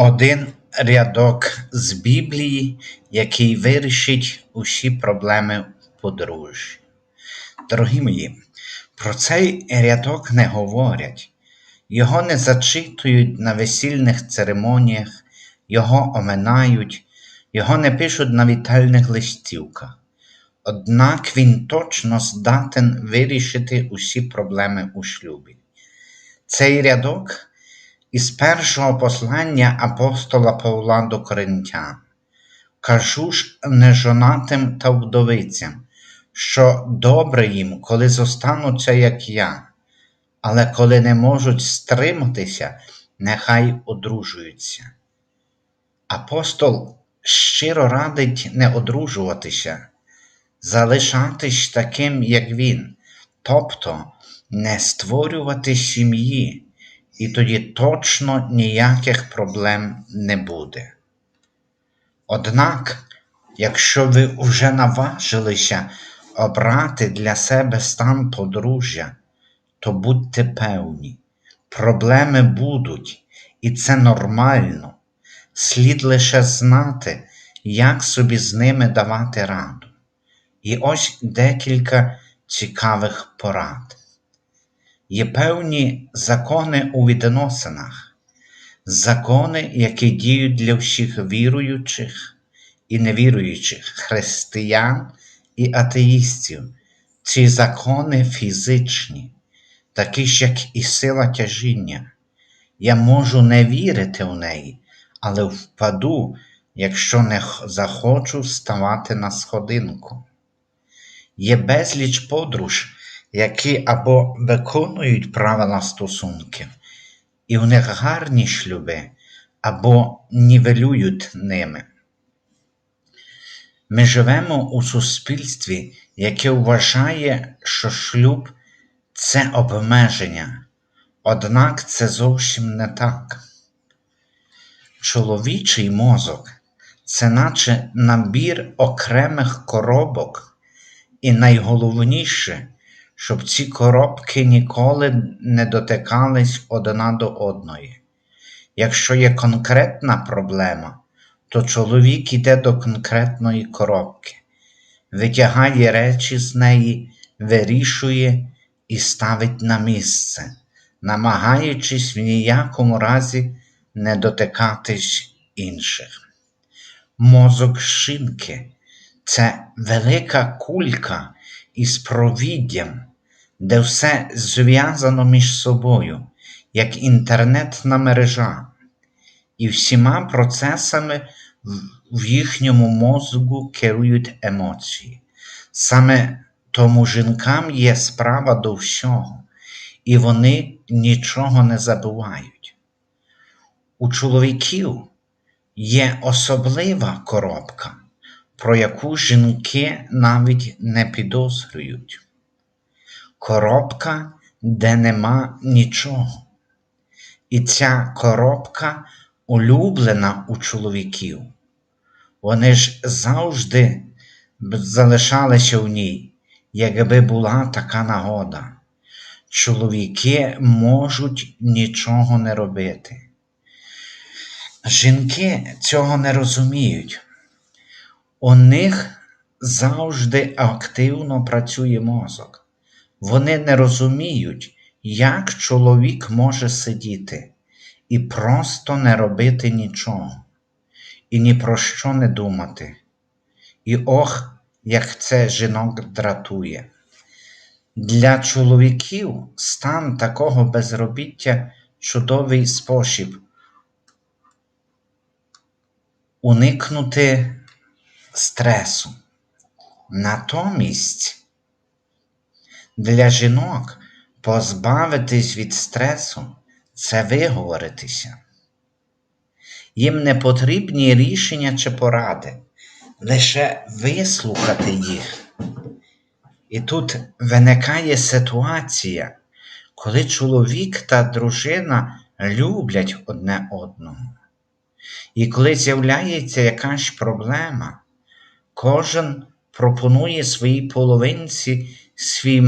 Один рядок з Біблії, який вирішить усі проблеми в подружжі. Дорогі мої, про цей рядок не говорять, його не зачитують на весільних церемоніях, його оминають, його не пишуть на вітальних листівках. Однак він точно здатен вирішити усі проблеми у шлюбі. Цей рядок із першого послання апостола Павла до Коринтян. Кажу ж нежонатим та вдовицям, що добре їм, коли зостануться, як я, але коли не можуть стриматися, нехай одружуються. Апостол щиро радить не одружуватися, залишатись таким, як він, тобто не створювати сім'ї, і тоді точно ніяких проблем не буде. Однак, якщо ви вже наважилися обрати для себе стан подружжя, то будьте певні, проблеми будуть, і це нормально. Слід лише знати, як собі з ними давати раду. І ось декілька цікавих порад. Є певні закони у відносинах, закони, які діють для всіх віруючих і невіруючих, християн і атеїстів. Ці закони фізичні, такі ж, як і сила тяжіння. Я можу не вірити в неї, але впаду, якщо не захочу вставати на сходинку. Є безліч подруж, які або виконують правила стосунків, і в них гарні шлюби, або нівелюють ними. Ми живемо у суспільстві, яке вважає, що шлюб це обмеження, однак це зовсім не так. Чоловічий мозок це наче набір окремих коробок, і найголовніше, щоб ці коробки ніколи не дотикались одна до одної. Якщо є конкретна проблема, то чоловік іде до конкретної коробки, витягає речі з неї, вирішує і ставить на місце, намагаючись в ніякому разі не дотикатись інших. Мозок жінки це велика кулька із провіддям, де все зв'язано між собою, як інтернетна мережа, і всіма процесами в їхньому мозку керують емоції. Саме тому жінкам є справа до всього, і вони нічого не забувають. У чоловіків є особлива коробка, про яку жінки навіть не підозрюють. Коробка, де нема нічого. І ця коробка улюблена у чоловіків. Вони ж завжди залишалися в ній, якби була така нагода. Чоловіки можуть нічого не робити. Жінки цього не розуміють. У них завжди активно працює мозок. Вони не розуміють, як чоловік може сидіти і просто не робити нічого, і ні про що не думати. І ох, як це жінок дратує. Для чоловіків стан такого безробіття чудовий спосіб уникнути стресу. Натомість для жінок позбавитись від стресу це виговоритися. Їм не потрібні рішення чи поради, лише вислухати їх. І тут виникає ситуація, коли чоловік та дружина люблять одне одного. І коли з'являється якась проблема, кожен пропонує своїй половинці свій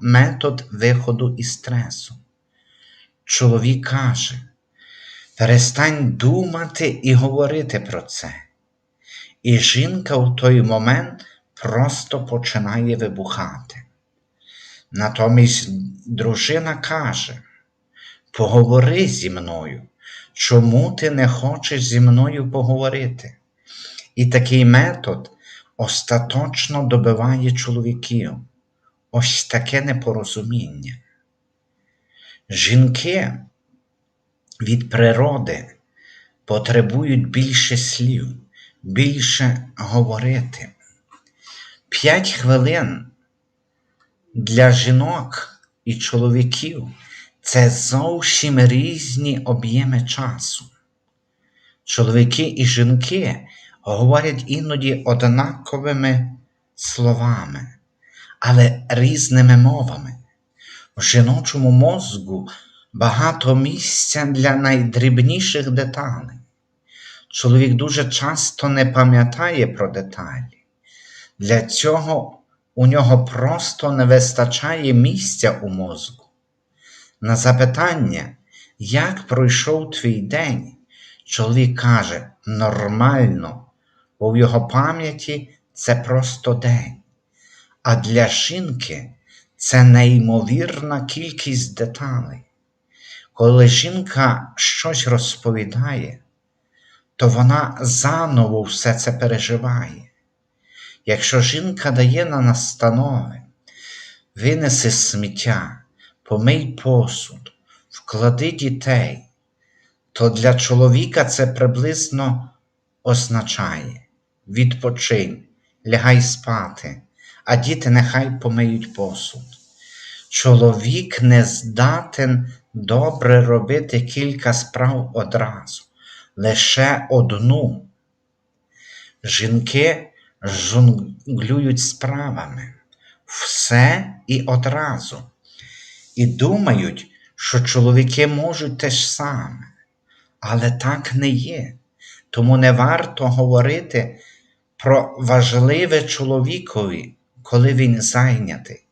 метод виходу із стресу. Чоловік каже, Перестань думати і говорити про це. І жінка в той момент просто починає вибухати. Натомість дружина каже: Поговори зі мною, чому ти не хочеш зі мною поговорити? І такий метод остаточно добиває чоловіків. Ось таке непорозуміння. Жінки від природи потребують більше слів, більше говорити. П'ять хвилин для жінок і чоловіків це зовсім різні об'єми часу. Чоловіки і жінки говорять іноді однаковими словами, але різними мовами. В жіночому мозку багато місця для найдрібніших деталей. Чоловік дуже часто не пам'ятає про деталі. Для цього у нього просто не вистачає місця у мозку. На запитання, як пройшов твій день, чоловік каже нормально, бо в його пам'яті це просто день. А для жінки це неймовірна кількість деталей. Коли жінка щось розповідає, то вона заново все це переживає. Якщо жінка дає на настанови, винеси сміття, помий посуд, вклади дітей, то для чоловіка це приблизно означає відпочинь, лягай спати, а діти нехай помиють посуд. Чоловік не здатен добре робити кілька справ одразу, лише одну. Жінки жонглюють справами все і одразу, і думають, що чоловіки можуть те ж саме, але так не є. Тому не варто говорити про важливе чоловікові, коли він зайнятий.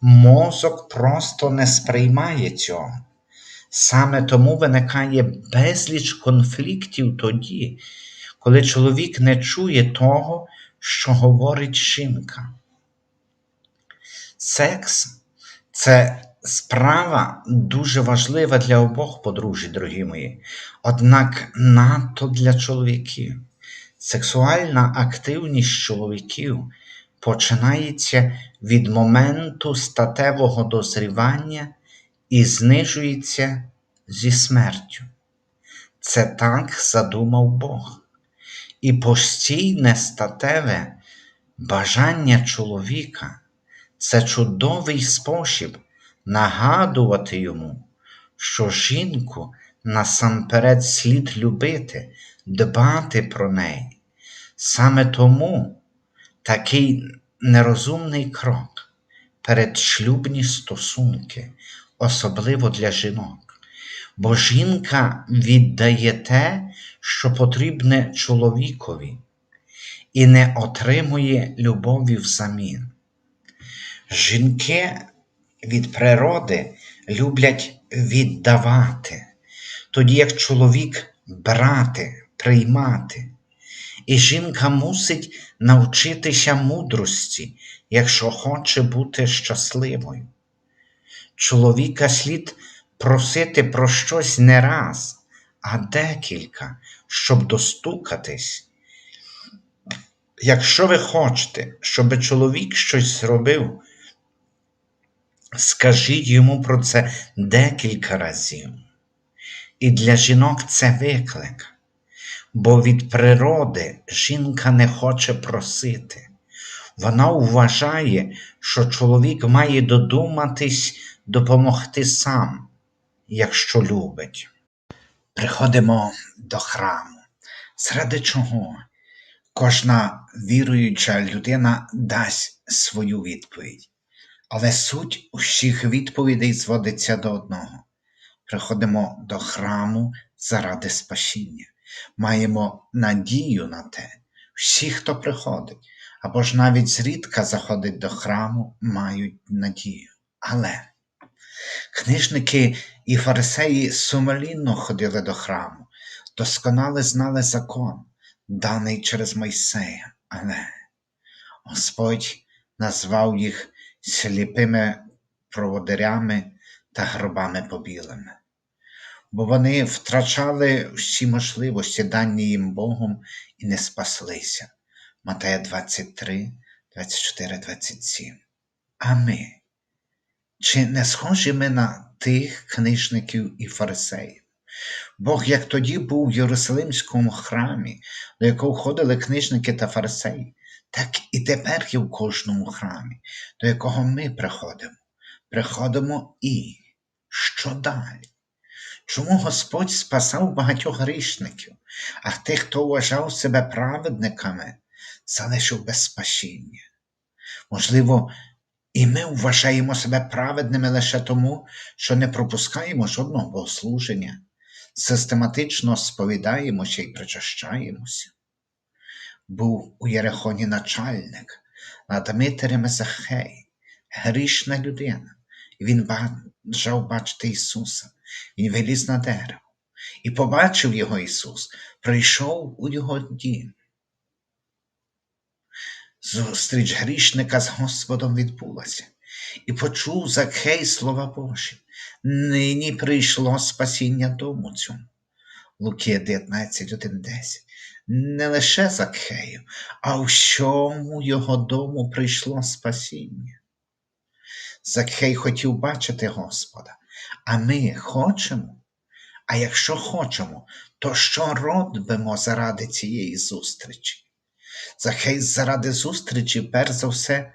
Мозок просто не сприймає цього. Саме тому виникає безліч конфліктів тоді, коли чоловік не чує того, що говорить жінка. Секс це справа дуже важлива для обох подружжя, дорогі мої, однак надто для чоловіків. Сексуальна активність чоловіків починається від моменту статевого дозрівання і знижується зі смертю. Це так задумав Бог. І постійне статеве бажання чоловіка це чудовий спосіб нагадувати йому, що жінку насамперед слід любити, дбати про неї. Саме тому такий нерозумний крок передшлюбні стосунки, особливо для жінок. Бо жінка віддає те, що потрібне чоловікові, і не отримує любові взамін. Жінки від природи люблять віддавати, тоді як чоловік брати, приймати. І жінка мусить навчитися мудрості, якщо хоче бути щасливою. Чоловіка слід просити про щось не раз, а декілька, щоб достукатись. Якщо ви хочете, щоб чоловік щось зробив, скажіть йому про це декілька разів. І для жінок це виклик, бо від природи жінка не хоче просити. Вона вважає, що чоловік має додуматись допомогти сам, якщо любить. Приходимо до храму. Заради чого? Кожна віруюча людина дасть свою відповідь. Але суть усіх відповідей зводиться до одного. Приходимо до храму заради спасіння. Маємо надію на те. Всі, хто приходить, або ж навіть зрідка заходить до храму, мають надію. Але книжники і фарисеї сумлінно ходили до храму, досконало знали закон, даний через Мойсея, але Господь назвав їх сліпими проводирями та гробами побілими, бо вони втрачали всі можливості, дані їм Богом, і не спаслися. Матея 23, 24, 27. А ми? Чи не схожі ми на тих книжників і фарисеїв? Бог, як тоді був в Єрусалимському храмі, до якого ходили книжники та фарисеї, так і тепер є в кожному храмі, до якого ми приходимо. Приходимо і що далі? Чому Господь спасав багатьох грішників, а тих, хто вважав себе праведниками, залишив без спасіння? Можливо, і ми вважаємо себе праведними лише тому, що не пропускаємо жодного богослуження, систематично сповідаємося і причащаємося. Був у Єрихоні начальник над Митерем Захей, грішна людина, і він бажав бачити Ісуса. Він виліз на дерево і побачив його Ісус, прийшов у його дім. Зустріч грішника з Господом відбулася, і почув Закхей слова Божі. Нині прийшло спасіння дому цьому. Луки 19, 1, 10. Не лише Закхею, а всьому його дому прийшло спасіння. Закхей хотів бачити Господа, а ми хочемо. А якщо хочемо, то що робимо заради цієї зустрічі? Захей заради зустрічі, перш за все,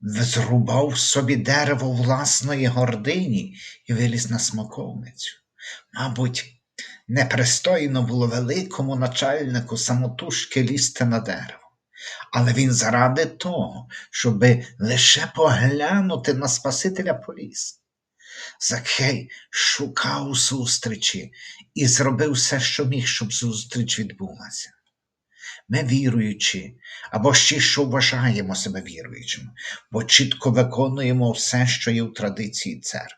зрубав собі дерево власної гордині і виліз на смоковницю. Мабуть, непристойно було великому начальнику самотужки лізти на дерево. Але він заради того, щоби лише поглянути на Спасителя поліз. Закхей шукав зустрічі і зробив все, що міг, щоб зустріч відбулася. Ми віруючі, або ще що вважаємо себе віруючими, бо чітко виконуємо все, що є в традиції церкви.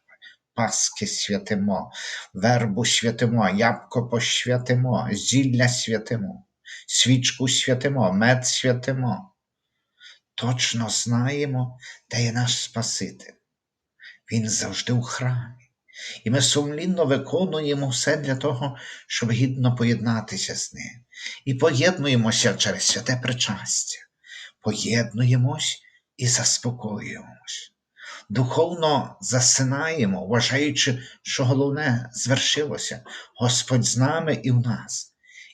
Паски святимо, вербу святимо, ябко посвятимо, зілля святимо, свічку святимо, мед святимо. Точно знаємо, де є наш Спаситель. Він завжди у храмі. І ми сумлінно виконуємо все для того, щоб гідно поєднатися з ним. І поєднуємося через святе причастя, поєднуємось і заспокоюємось. Духовно засинаємо, вважаючи, що головне звершилося Господь з нами і в нас.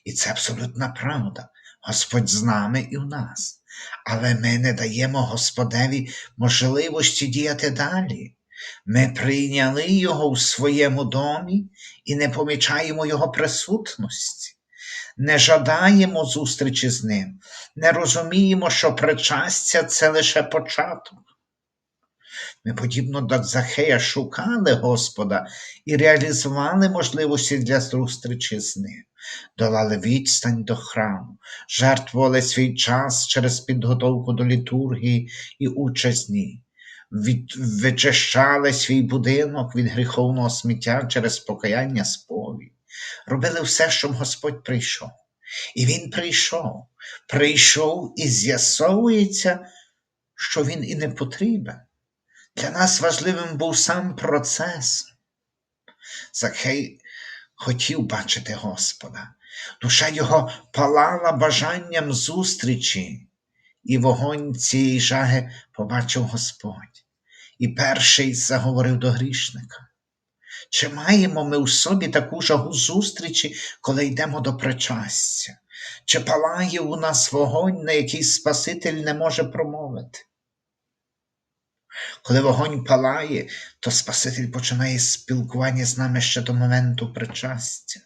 І це абсолютна правда. Господь з нами і в нас. Але ми не даємо Господеві можливості діяти далі. Ми прийняли Його в своєму домі і не помічаємо Його присутності, не жадаємо зустрічі з Ним, не розуміємо, що причастя це лише початок. Ми, подібно до Захея, шукали Господа і реалізували можливості для зустрічі з Ним, долали відстань до храму, жертвували свій час через підготовку до літургії і ній від, вичищали свій будинок від гріховного сміття через покаяння сповідь. Робили все, щоб Господь прийшов. І Він прийшов, прийшов і з'ясовується, що Він і не потрібен. Для нас важливим був сам процес. Захей хотів бачити Господа. Душа його палала бажанням зустрічі, і вогонь цієї жаги побачив Господь. І перший заговорив до грішника. Чи маємо ми у собі таку жагу зустрічі, коли йдемо до причастя? Чи палає у нас вогонь, на який Спаситель не може промовити? Коли вогонь палає, то Спаситель починає спілкування з нами ще до моменту причастя.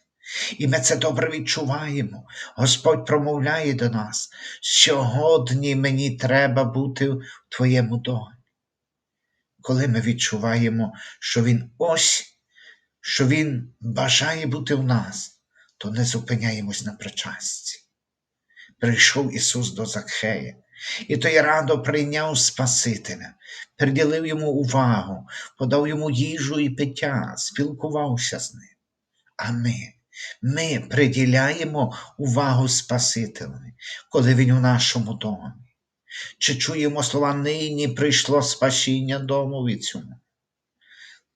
І ми це добре відчуваємо. Господь промовляє до нас, сьогодні мені треба бути в твоєму домі. Коли ми відчуваємо, що Він ось, що Він бажає бути в нас, то не зупиняємось на причасті. Прийшов Ісус до Закхея, і той радо прийняв Спасителя, приділив йому увагу, подав йому їжу і пиття, спілкувався з ним. А ми Ми приділяємо увагу Спасителеві, коли Він у нашому домі. Чи чуємо слова нині прийшло спасіння домові цьому?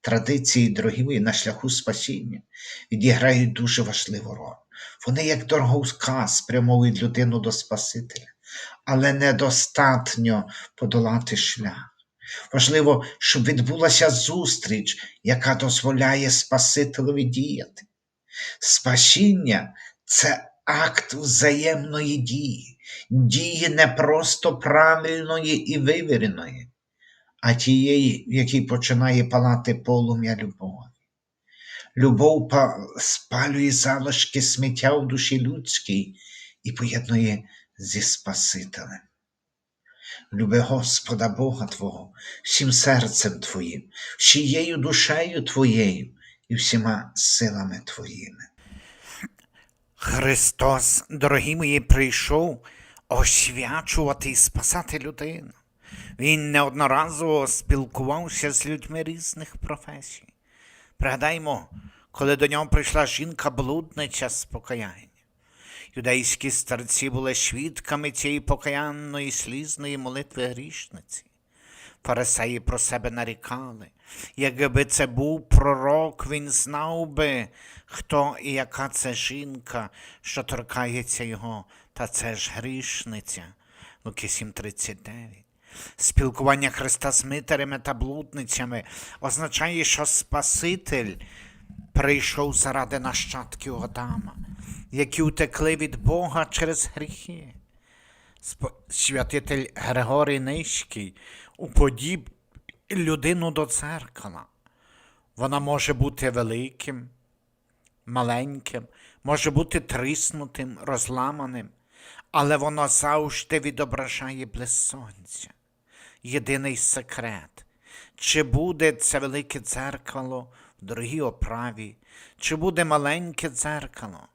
Традиції, дорогі мої, на шляху спасіння відіграють дуже важливу роль. Вони, як дороговказ, спрямовують людину до Спасителя, але недостатньо подолати шлях. Важливо, щоб відбулася зустріч, яка дозволяє Спасителеві діяти. Спасіння це акт взаємної дії, дії не просто правильної і вивіреної, а тієї, в якій починає палати полум'я любові. Любов спалює залишки сміття в душі людській і поєднує зі Спасителем. Люби Господа Бога Твого всім серцем Твоїм, всією душею Твоєю і всіма силами Твоїми. Христос, дорогі мої, прийшов освячувати і спасати людину. Він неодноразово спілкувався з людьми різних професій. Пригадаймо, коли до нього прийшла жінка-блудниця з покаяння. Юдейські старці були свідками цієї покаянної слізної молитви грішниці. Фарисеї про себе нарікали. Якби це був пророк, він знав би, хто і яка це жінка, що торкається його, та це ж грішниця. Луки 7:39. Спілкування Христа з митарями та блудницями означає, що Спаситель прийшов заради нащадків Адама, які утекли від Бога через гріхи. Святитель Григорій Низький уподіб людину до дзеркала. Вона може бути великим, маленьким, може бути тріснутим, розламаним, але воно завжди відображає близь сонця. Єдиний секрет, чи буде це велике дзеркало в дорогій оправі, чи буде маленьке дзеркало.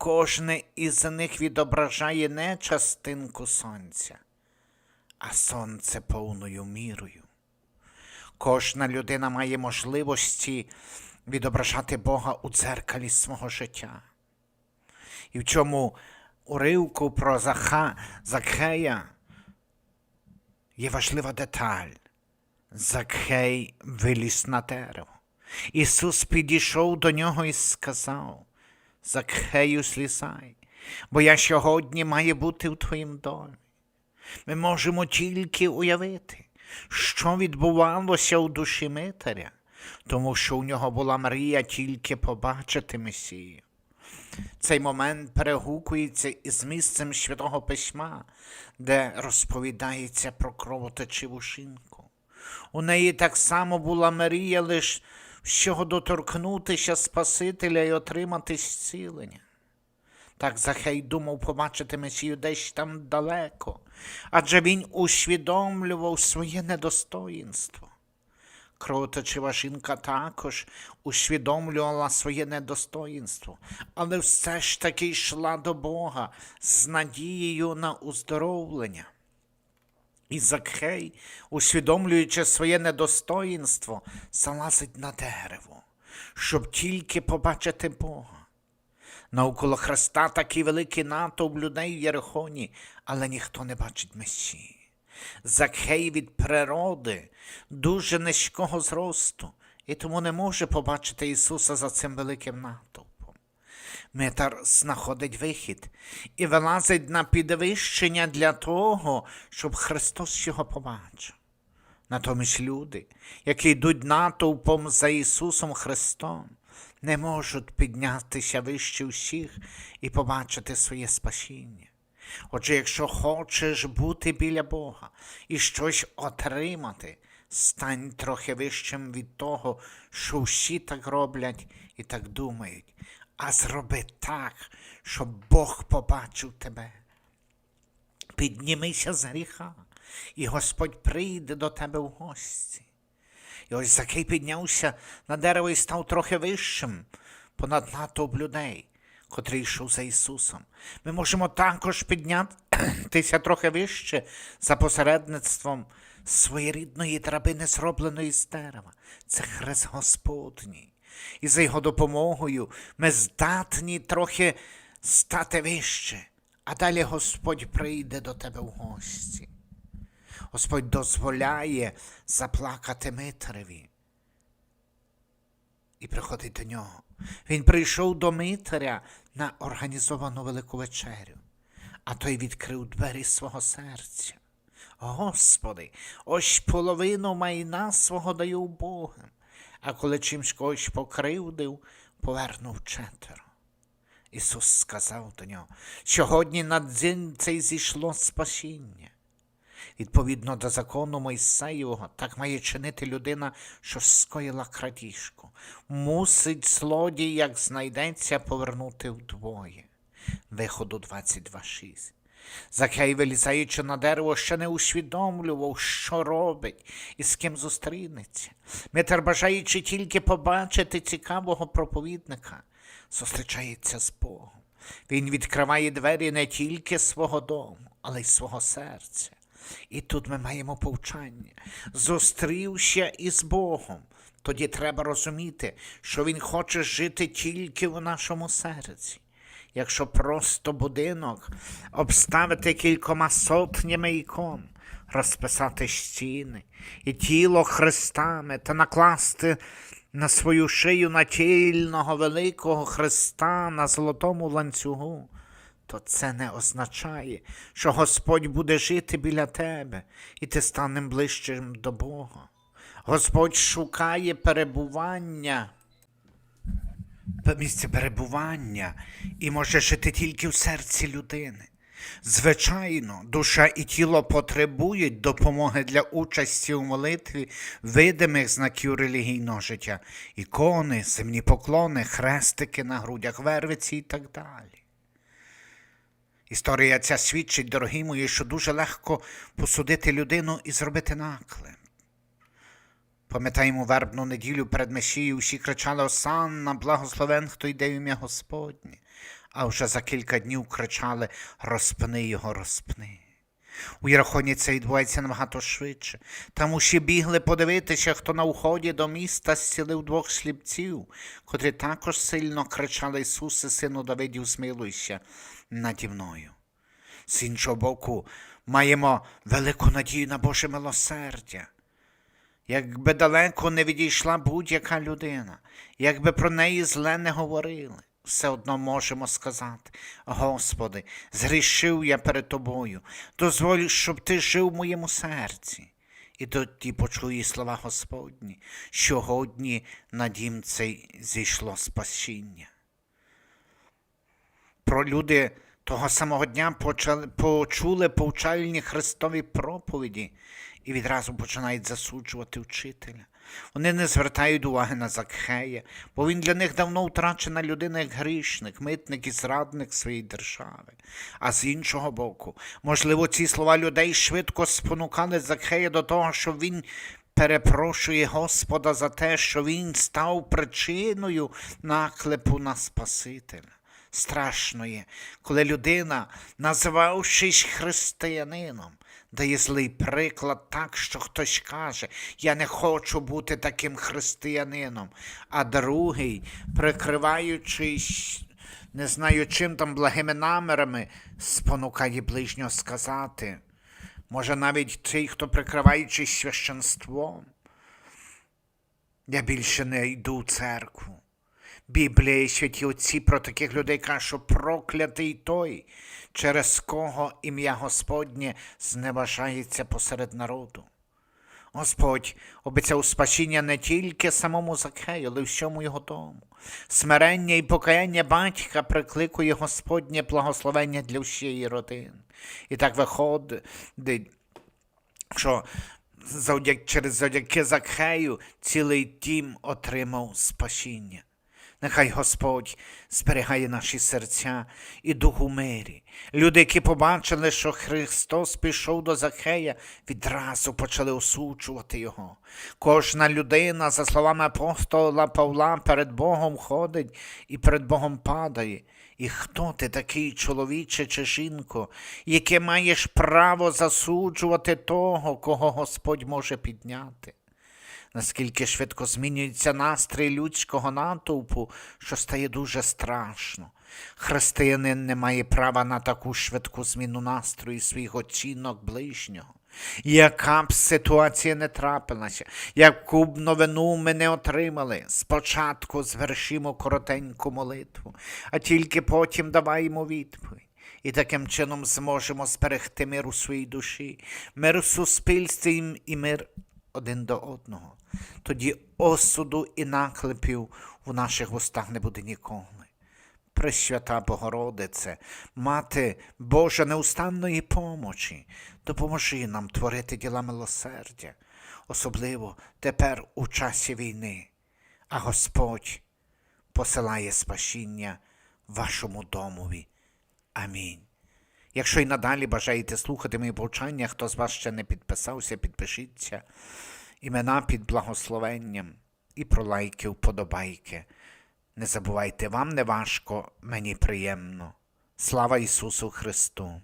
Кожне із них відображає не частинку сонця, а сонце повною мірою. Кожна людина має можливості відображати Бога у дзеркалі свого життя. І в цьому уривку про Заха, Закхея є важлива деталь. Закхей виліз на дерево. Ісус підійшов до нього і сказав: Закхею слізай, бо я сьогодні маю бути в твоїм домі. Ми можемо тільки уявити, що відбувалося у душі Митаря, тому що у нього була мрія тільки побачити Месію. Цей момент перегукується із місцем Святого Письма, де розповідається про кровоточиву шинку. У неї так само була мрія лише всього доторкнутися Спасителя і отримати зцілення. Так Захей думав побачити Месію десь там далеко, адже він усвідомлював своє недостоїнство. Кровоточива жінка також усвідомлювала своє недостоїнство, але все ж таки йшла до Бога з надією на уздоровлення. І Закхей, усвідомлюючи своє недостоїнство, залазить на дерево, щоб тільки побачити Бога. Навколо Христа такий великий натовп людей в Єрихоні, але ніхто не бачить Месії. Закхей від природи дуже низького зросту, і тому не може побачити Ісуса за цим великим натовпом. Митар знаходить вихід і вилазить на підвищення для того, щоб Христос його побачив. Натомість люди, які йдуть натовпом за Ісусом Христом, не можуть піднятися вище всіх і побачити своє спасіння. Отже, якщо хочеш бути біля Бога і щось отримати, стань трохи вищим від того, що всі так роблять і так думають, а зроби так, щоб Бог побачив тебе. Піднімися з гріха, і Господь прийде до тебе в гості. І ось Закей піднявся на дерево і став трохи вищим понад натовп людей, котрий йшов за Ісусом. Ми можемо також піднятися трохи вище за посередництвом своєрідної драбини, зробленої з дерева. Це хрест Господній. І за його допомогою ми здатні трохи стати вище, а далі Господь прийде до тебе в гості. Господь дозволяє заплакати Митреві і приходить до нього. Він прийшов до Митря на організовану велику вечерю, а той відкрив двері свого серця. Господи, ось половину майна свого даю Богом, а коли чимсь когось покривдив, повернув четверо. Ісус сказав до нього, сьогодні на день цей зійшло спасіння. Відповідно до закону Мойсеєвого, так має чинити людина, що скоїла крадіжку. Мусить злодій, як знайдеться, повернути вдвоє. Виходу 22.6. Закей, вилізаючи на дерево, ще не усвідомлював, що робить і з ким зустрінеться. Митер, бажаючи тільки побачити цікавого проповідника, зустрічається з Богом. Він відкриває двері не тільки свого дому, але й свого серця. І тут ми маємо повчання. Зустрівся із Богом. Тоді треба розуміти, що Він хоче жити тільки в нашому серці. Якщо просто будинок обставити кількома сотнями ікон, розписати стіни і тіло хрестами та накласти на свою шию натільного великого Христа на золотому ланцюгу, то це не означає, що Господь буде жити біля тебе, і ти станеш ближчим до Бога. Господь шукає перебування, пе- місце перебування і може жити тільки в серці людини. Звичайно, душа і тіло потребують допомоги для участі у молитві видимих знаків релігійного життя, ікони, земні поклони, хрестики на грудях, вервиці і так далі. Історія ця свідчить, дорогі мої, що дуже легко посудити людину і зробити наклеп. Пам'ятаємо вербну неділю перед Месією всі кричали Осанна, благословен, хто йде в ім'я Господнє, а вже за кілька днів кричали Розпни його, розпни. У Єрохоні це відбувається набагато швидше. Там усі бігли подивитися, хто на вході до міста зцілив двох сліпців, котрі також сильно кричали Ісусе, сину Давидів, змилуйся наді мною. З іншого боку, маємо велику надію на Боже милосердя. Якби далеко не відійшла будь-яка людина, якби про неї зле не говорили, все одно можемо сказати: Господи, згрішив я перед Тобою, дозволь, щоб Ти жив в моєму серці. І тоді почує слова Господні, сьогодні на дім цей зійшло спасіння. Про люди того самого дня почали, почули повчальні Христові проповіді і відразу починають засуджувати вчителя. Вони не звертають уваги на Закхея, бо він для них давно втрачена людина як грішник, митник і зрадник своєї держави. А з іншого боку, можливо, ці слова людей швидко спонукали Закхея до того, що він перепрошує Господа за те, що він став причиною наклепу на Спасителя. Страшно є, коли людина, називавшись християнином, дає злий приклад так, що хтось каже, я не хочу бути таким християнином, а другий, прикриваючись, не знаю чим там благими намірами, спонукає ближнього сказати. Може, навіть той, хто прикриваючись священством, я більше не йду в церкву. Біблія і святі отці про таких людей каже, що проклятий той, через кого ім'я Господнє зневажається посеред народу. Господь обіцяв спасіння не тільки самому Закхею, але й всьому його дому. Смирення і покаяння батька прикликує Господнє благословення для всієї родини. І так виходить, що завдяки, через завдяки Закхею цілий дім отримав спасіння. Нехай Господь зберігає наші серця і дух у мирі. Люди, які побачили, що Христос пішов до Захея, відразу почали осуджувати його. Кожна людина, за словами апостола Павла, перед Богом ходить і перед Богом падає. І хто ти такий, чоловіче чи жінко, яке маєш право засуджувати того, кого Господь може підняти? Наскільки швидко змінюється настрій людського натовпу, що стає дуже страшно. Християнин не має права на таку швидку зміну настрою своїх оцінок ближнього. Яка б ситуація не трапилася, яку б новину ми не отримали, спочатку звершимо коротеньку молитву, а тільки потім даваємо відповідь. І таким чином зможемо зберегти мир у своїй душі, мир у суспільстві і мир один до одного. Тоді осуду і наклепів у наших вустах не буде ніколи. Пресвята Богородице, Мати Божа неустанної помочі, допоможи нам творити діла милосердя, особливо тепер у часі війни. А Господь посилає спасіння вашому домові. Амінь. Якщо й надалі бажаєте слухати мої повчання, хто з вас ще не підписався, підпишіться. Імена під благословенням і про лайки, вподобайки. Не забувайте, вам не важко, мені приємно. Слава Ісусу Христу!